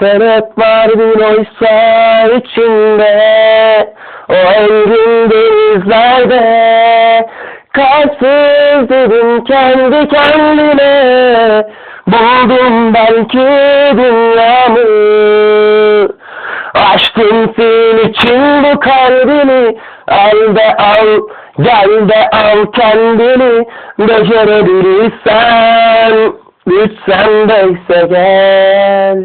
Sen hep vardın oysa içinde O engin denizlerde. Kalpsiz dedim kendi kendime Buldum belki dünyamı. Açtım senin için bu kalbimi Al de al, gel de al kendini. Becerebilirsen, lütfen deyse gel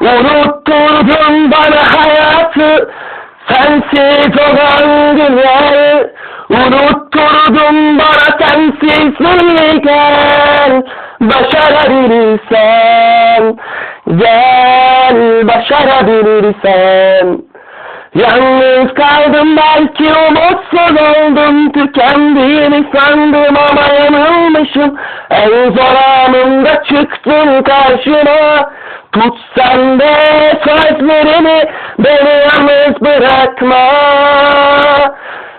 Unutturdun bana hayatı Sensiz olan dünyayı. Unutturdun bana sensizliği gel Başarabilirsen. Gel başarabilirsen. Yalnız kaldım belki umutsuz oldum Tükendiğini sandım ama yanılmışım. En zor anımda çıktın karşıma Tut sen sözlerimi Beni yalnız bırakma.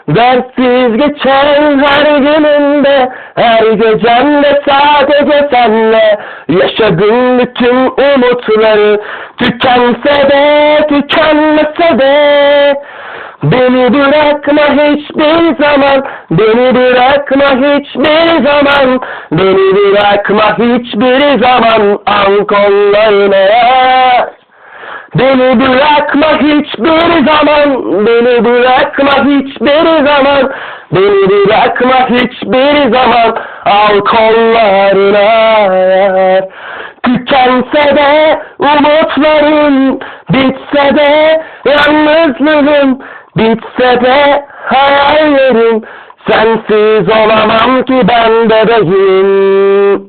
Dertsiz geçen her günümde Her gecemde sadece senle Yaşadım bütün umutları. Tükense de tükenmese de Beni bırakma hiçbir zaman Beni bırakma hiçbir zaman Beni bırakma hiçbir zaman Al kollarına Beni bırakma hiçbir zaman, beni bırakma hiçbir zaman, beni bırakma hiçbir zaman, al kollarına. Tükense de umutlarım, bitse de yalnızlığım, bitse de hayallerim, sensiz olamam ki ben bebeğim.